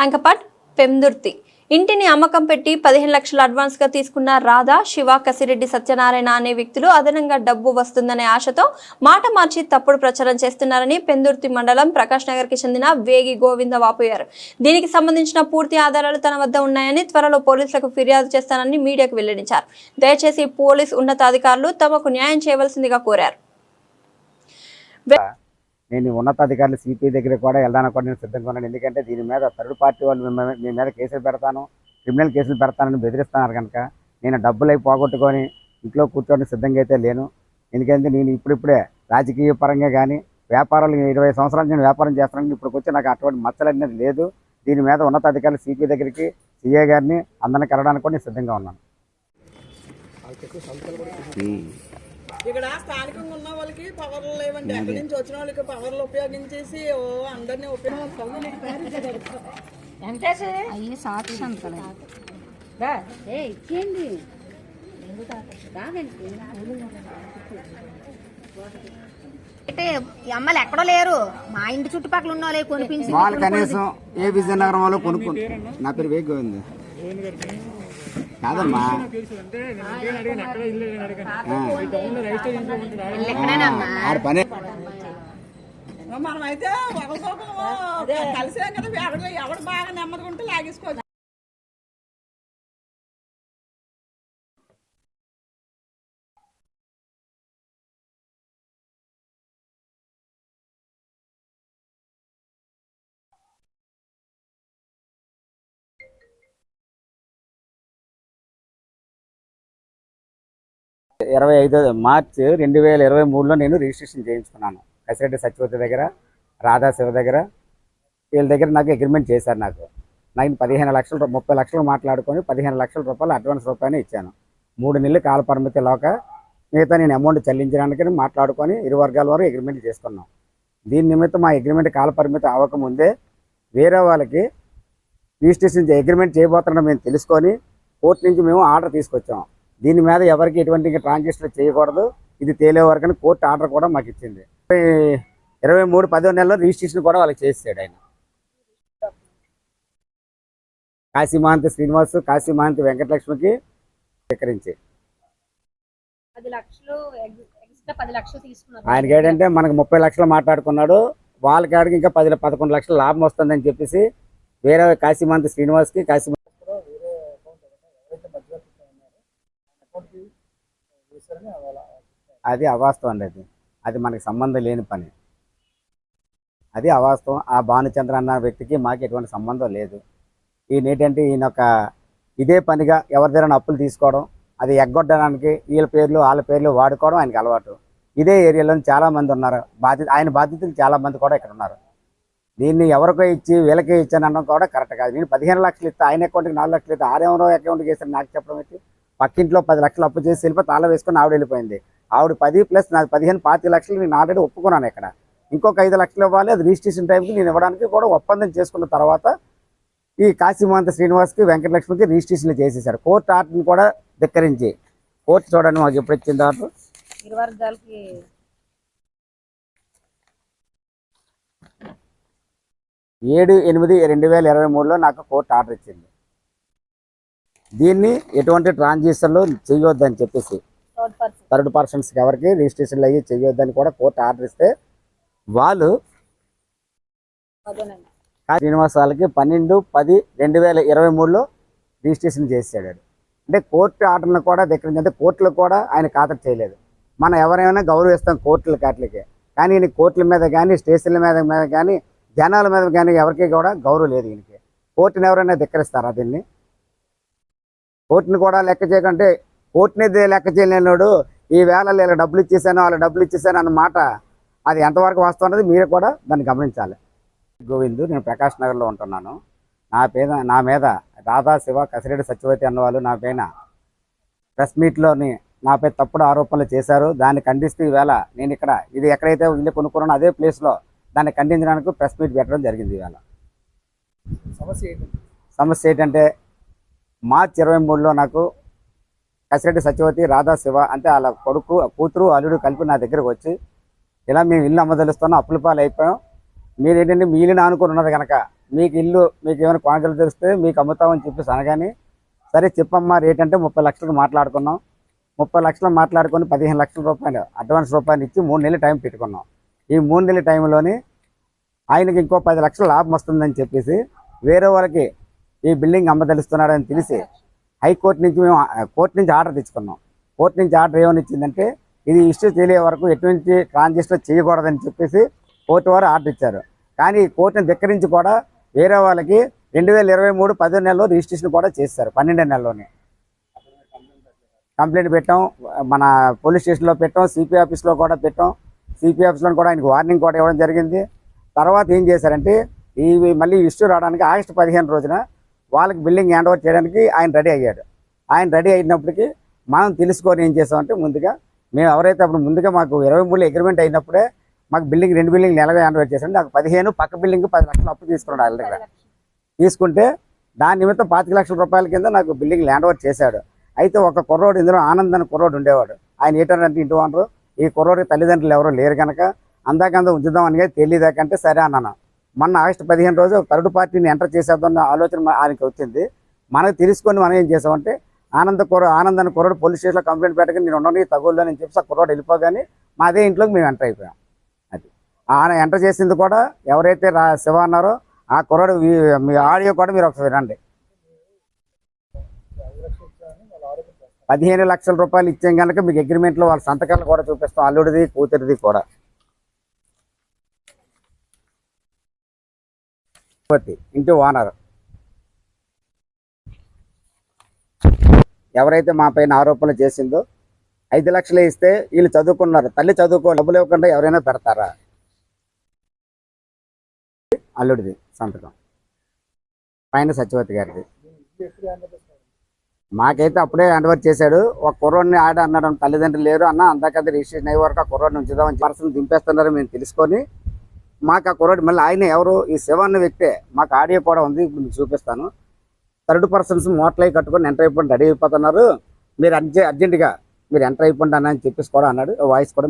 యాంకపాట్ పెందుర్తి. ఇంటిని అమ్మకం పెట్టి పదిహేను లక్షలు అడ్వాన్స్గా తీసుకున్న రాధా శివ కసిరెడ్డి సత్యనారాయణ అనే వ్యక్తులు అదనంగా డబ్బు వస్తుందనే ఆశతో మాట మార్చి తప్పుడు ప్రచారం చేస్తున్నారని పెందుర్తి మండలం ప్రకాష్ నగర్కి చెందిన వేగి గోవింద వాపోయారు. దీనికి సంబంధించిన పూర్తి ఆధారాలు తన వద్ద ఉన్నాయని త్వరలో పోలీసులకు ఫిర్యాదు చేస్తానని మీడియాకు వెల్లడించారు. దయచేసి పోలీస్ ఉన్నతాధికారులు తమకు న్యాయం చేయవలసిందిగా కోరారు. నేను ఉన్నతాధికారులు సిపి దగ్గర కూడా వెళ్ళడానికి కూడా నేను సిద్ధంగా ఉన్నాను. ఎందుకంటే దీని మీద థర్డ్ పార్టీ వాళ్ళు మీ మీద కేసులు పెడతాను క్రిమినల్ కేసులు పెడతానని బెదిరిస్తున్నారు కనుక నేను డబ్బులు అయి పోగొట్టుకొని ఇంట్లో కూర్చోడానికి సిద్ధంగా అయితే లేను. ఎందుకంటే నేను ఇప్పుడిప్పుడే రాజకీయ పరంగా కానీ వ్యాపారాలు ఇరవై సంవత్సరాలు నేను వ్యాపారం చేస్తున్నాను. ఇప్పుడు వచ్చి నాకు అటువంటి మచ్చలు అనేది లేదు. దీని మీద ఉన్నతాధికారులు సిపి దగ్గరికి సిఏ గారిని అందరిని కలవడానికి కూడా నేను సిద్ధంగా ఉన్నాను. ఇక్కడ స్థానికంగా ఉన్న వాళ్ళకి పవర్లు లేవండి ఎక్కడి నుంచి వచ్చిన వాళ్ళకి పవర్లు ఉపయోగించేసి ఓ అందరినీ అయ్యి సాక్షాంతలే ఏ ఇచ్చేయండి అంటే అమ్మలు ఎక్కడో లేరు. మా ఇంటి చుట్టుపక్కల ఉన్న వాళ్ళే కొనిపించి వాళ్ళు కనీసం ఏ విజయనగరం వాళ్ళు కొనుక్కుంటు నా పేరు వేగ్ గోవింద్ కాదమ్మా. ఆడ పని. మనం అయితే కలిసాం కదా ఎవడు ఎవడు బాగా నెమ్మదిగా ఉంటే లాగేసుకోవచ్చు. ఇరవై ఐదో మార్చ్ రెండు వేల ఇరవై మూడులో నేను రిజిస్ట్రేషన్ చేయించుకున్నాను. కసిరెడ్డి సత్యవతి దగ్గర రాధా శివ దగ్గర. వీళ్ళ దగ్గర నాకు అగ్రిమెంట్ చేశారు నాకు. నాకు పదిహేను లక్షలు ముప్పై లక్షలు మాట్లాడుకొని పదిహేను లక్షల రూపాయలు అడ్వాన్స్ రూపాయలు ఇచ్చాను. మూడు నెలలు కాల పరిమితి లోక మిగతా నేను అమౌంట్ చెల్లించడానికి మాట్లాడుకొని ఇరు వర్గాల వరకు అగ్రిమెంట్ చేసుకున్నాం. దీని నిమిత్తం మా అగ్రిమెంట్ కాల పరిమితి అవ్వకముందే వేరే వాళ్ళకి రిజిస్ట్రేషన్ అగ్రిమెంట్ చేయబోతున్నాం మేము తెలుసుకొని కోర్టు నుంచి మేము ఆర్డర్ తీసుకొచ్చాం. దీని మీద ఎవరికి ఎటువంటి ట్రాన్సాక్షన్లు చేయకూడదు. ఇది తేలే వరకు అని కోర్టు ఆర్డర్ కూడా మాకు ఇచ్చింది. ఇరవై- మూడు పదో నెలలో రిజిస్ట్రేషన్ కూడా వాళ్ళకి చేసాడు ఆయన. కాశీమహంతి శ్రీనివాస్ కాశీమహంతి వెంకటలక్ష్మికి స్వీకరించి. ఆయనకి ఏంటంటే మనకు ముప్పై లక్షలు మాట్లాడుకున్నాడు. వాళ్ళ కాడికి ఇంకా పది పదకొండు లక్షలు లాభం వస్తుందని చెప్పేసి వేరే కాశీమంతి శ్రీనివాస్కి కాశీ అది అవాస్తవం అండి అది. అది మనకి సంబంధం లేని పని. అది అవాస్తవం. ఆ భానుచంద్ర అన్న వ్యక్తికి మాకు ఎటువంటి సంబంధం లేదు. ఈయన ఏంటంటే ఈయన ఒక ఇదే పనిగా ఎవరి దగ్గర అప్పులు తీసుకోవడం అది ఎగ్గొట్టడానికి వీళ్ళ పేర్లు వాళ్ళ పేర్లు వాడుకోవడం ఆయనకి అలవాటు. ఇదే ఏరియాలో చాలా మంది ఉన్నారు. బాధ్యత ఆయన బాధ్యతలు చాలా మంది కూడా ఇక్కడ ఉన్నారు. దీన్ని ఎవరికో ఇచ్చి వీళ్ళకే ఇచ్చాను అనడం కూడా కరెక్ట్ కాదు. నేను పదిహేను లక్షలు ఇస్తే ఆయన అకౌంట్కి నాలుగు లక్షలు ఇస్తే ఆరేమరో అకౌంట్కి వేస్తాను నాకు చెప్పడం ఏంటి? పక్కింట్లో పది లక్షలు అప్పు చేసి వెళ్ళిపోయి తాళ వేసుకొని ఆవిడ వెళ్ళిపోయింది. ఆవిడ పది ప్లస్ నాకు పదిహేను పాతి లక్షలు నేను ఆల్రెడీ ఒప్పుకున్నాను ఇక్కడ. ఇంకొక ఐదు లక్షలు ఇవ్వాలి అది రిజిస్ట్రేషన్ టైంకి నేను ఇవ్వడానికి కూడా ఒప్పందం చేసుకున్న తర్వాత ఈ కాశీమంత శ్రీనివాస్కి వెంకటలక్ష్మికి రిజిస్ట్రేషన్లు చేసేసారు కోర్టు ఆర్డర్ని కూడా ధిక్కరించి. కోర్టు చూడండి మాకు ఎప్పుడు ఇచ్చింది ఆర్డర్ ఏడు ఎనిమిది రెండు వేల ఇరవై మూడులో నాకు కోర్టు ఆర్డర్ ఇచ్చింది. దీన్ని ఎటువంటి ట్రాన్సాక్షన్లు చేయొద్దని చెప్పేసి థర్డ్ పర్సన్ థర్డ్ పర్సన్స్కి ఎవరికి రిజిస్ట్రేషన్లు అయ్యి చేయొద్దని కూడా కోర్టు ఆర్డర్ ఇస్తే వాళ్ళు అదేనండి. శ్రీనివాస్ వాళ్ళకి పన్నెండు పది రెండు వేల ఇరవై మూడులో రిజిస్ట్రేషన్ చేసాడు అంటే కోర్టు ఆర్డర్ను కూడా దగ్గర కోర్టులు కూడా ఆయన ఖాతరు చేయలేదు. మనం ఎవరైనా గౌరవిస్తాం కోర్టుల కాట్లకి కానీ ఈయన కోర్టుల మీద కానీ స్టేషన్ల మీద మీద కానీ జనాల మీద కానీ ఎవరికి కూడా గౌరవం లేదు ఈయనకి. కోర్టుని ఎవరైనా ధిక్కరిస్తారా దీన్ని? కోర్టుని కూడా లెక్క చేయకంటే కోర్టుని లెక్క చేయలేనాడు ఈ వేళ వీళ్ళ డబ్బులు ఇచ్చేసాను వాళ్ళ డబ్బులు ఇచ్చేసాను అన్న మాట అది ఎంతవరకు వస్తుంది అన్నది మీరు కూడా దాన్ని గమనించాలి. గోవింద్ నేను ప్రకాష్ నగర్లో ఉంటున్నాను. నా పేద నా మీద రాధా శివ కసిరెడ్డి సత్యవతి అన్నవాళ్ళు నా పైన ప్రెస్ మీట్లోని నాపై తప్పుడు ఆరోపణలు చేశారు. దాన్ని ఖండిస్తూ ఈవేళ నేను ఇక్కడ ఇది ఎక్కడైతే ఇల్లు కొనుక్కున్నానో అదే ప్లేస్లో దాన్ని ఖండించడానికి ప్రెస్ మీట్ పెట్టడం జరిగింది ఈవేళ సమస్య ఏంటంటే మార్చ్ ఇరవై మూడులో నాకు కసిరెడ్డి సత్యవతి రాధా శివ అంటే వాళ్ళ కొడుకు కూతురు అల్లుడు కలిపి నా దగ్గరకు వచ్చి ఇలా మేము ఇల్లు అమ్మదలుస్తున్నాం అప్పుల పాలు అయిపోయాం. మీరు ఏంటంటే మీ ఇల్లు ఆనుకుని ఉన్నది కనుక మీకు ఇల్లు మీకు ఏమైనా కొనగలు తెలిస్తే మీకు అమ్ముతామని చెప్పేసి అనగానే సరే చెప్పమ్మా రేట్ అంటే ముప్పై లక్షలకు మాట్లాడుకున్నాం. ముప్పై లక్షలు మాట్లాడుకొని పదిహేను లక్షల రూపాయలు అడ్వాన్స్ రూపాయలు ఇచ్చి మూడు నెలలు టైం పెట్టుకున్నాం. ఈ మూడు నెలల టైంలోని ఆయనకి ఇంకో పది లక్షల లాభం వస్తుందని చెప్పేసి వేరే వాళ్ళకి ఈ బిల్డింగ్ అమ్మదలుస్తున్నాడని తెలిసి హైకోర్టు నుంచి మేము కోర్టు నుంచి ఆర్డర్ తెచ్చుకున్నాం. కోర్టు నుంచి ఆర్డర్ ఏమని ఇచ్చిందంటే ఇది ఇష్యూ తెలియ వరకు ఎటువంటి ట్రాన్సాక్షన్ చేయకూడదని చెప్పేసి కోర్టు వారు ఆర్డర్ ఇచ్చారు. కానీ ఈ కోర్టుని ధిక్కరించి కూడా వేరే వాళ్ళకి రెండు వేల ఇరవై మూడు పదో నెలలో రిజిస్ట్రేషన్ కూడా చేశారు పన్నెండో నెలలోనే. కంప్లైంట్ పెట్టాం మన పోలీస్ స్టేషన్లో పెట్టాం సిపి ఆఫీస్లో కూడా పెట్టాం. సిపి ఆఫీస్లో కూడా ఆయనకు వార్నింగ్ కూడా ఇవ్వడం జరిగింది. తర్వాత ఏం చేశారంటే ఇవి మళ్ళీ ఇష్యూ రావడానికి ఆగస్టు పదిహేను రోజున వాళ్ళకి బిల్డింగ్ హ్యాండ్ ఓవర్ చేయడానికి ఆయన రెడీ అయ్యాడు. ఆయన రెడీ అయినప్పటికీ మనం తెలుసుకొని ఏం చేసామంటే ముందుగా మేము ఎవరైతే అప్పుడు ముందుగా మాకు ఇరవై మూడు అగ్రిమెంట్ అయినప్పుడే మాకు బిల్డింగ్ రెండు బిల్డింగ్ నెలగా హ్యాండ్ ఓవర్ చేశాడు. నాకు పదిహేను పక్క బిల్డింగ్ పది లక్షలు అప్పు తీసుకున్నాడు వాళ్ళ దగ్గర. తీసుకుంటే దాని నిమిత్తం పాతిక లక్షల రూపాయల కింద నాకు బిల్డింగ్ ల్యాండ్ ఓవర్ చేశాడు. అయితే ఒక కుర్రోడు ఇందులో ఆనంద్ అని కుర్రోడు ఉండేవాడు. ఆయన ఏంటంటే ఇంటి వానరు ఈ కుర్రోడికి తల్లిదండ్రులు ఎవరో లేరు కనుక అందాకందా ఉంచుదాం అని తెలియదాకంటే సరే అన్నాను. మొన్న ఆగస్టు పదిహేను రోజు థర్డ్ పార్టీని ఎంటర్ చేసేద్దాం ఆలోచన ఆయనకి వచ్చింది. మనకు తెలుసుకొని మనం ఏం చేసామంటే ఆనంద కుర ఆనంద్ అని పోలీస్ స్టేషన్లో కంప్లైంట్ పెట్టగా నేను ఉండని తగులని చెప్పి ఆ కుర్రాడు వెళ్ళిపోగానే మాదే ఇంట్లోకి మేము ఎంటర్ అయిపోయాం. అది. ఆయన ఎంటర్ చేసింది కూడా ఎవరైతే రా శివ అన్నారో ఆ కుర్రాడు మీ ఆడియో కూడా మీరు ఒకసారి వినండి. పదిహేను లక్షల రూపాయలు ఇచ్చాం కనుక మీకు అగ్రిమెంట్లో వాళ్ళ సంతకాలు కూడా చూపిస్తాం అల్లుడిది కూతురిది కూడా. ఇంటి ఓనర్. ఎవరైతే మా పైన ఆరోపణలు చేసిందో ఐదు లక్షలు ఇస్తే వీళ్ళు చదువుకున్నారు. తల్లి చదువుకో డబ్బులు ఇవ్వకుండా ఎవరైనా పెడతారా? అల్లుడిది సంతకం. పైన సత్యవతి గారిది. మాకైతే అప్పుడే హ్యాండ్ఓవర్ చేశాడు. ఒక కుర్రోడిని ఆడ అన్నాడు తల్లిదండ్రులు లేరు అన్న అందాకది రిజిస్ట్రేషన్ అయ్యే వరకు ఆ కుర్రోడిని ఉంచుదామని పర్సన్ దింపేస్తున్నారు మేము తెలుసుకొని మాకు ఆ కుర్రాడు మళ్ళీ ఆయన ఎవరు ఈ శివ అన్న వ్యక్తే. మాకు ఆడియో కూడా ఉంది ఇప్పుడు మీకు చూపిస్తాను. థర్డ్ పర్సన్స్ మోటలై కట్టుకొని ఎంటర్ అయిపోయి రెడీ అయిపోతున్నారు. మీరు అర్జె అర్జెంటుగా మీరు ఎంటర్ అయిపోండి అని చెప్పేసి కూడా అన్నాడు వాయిస్ కూడా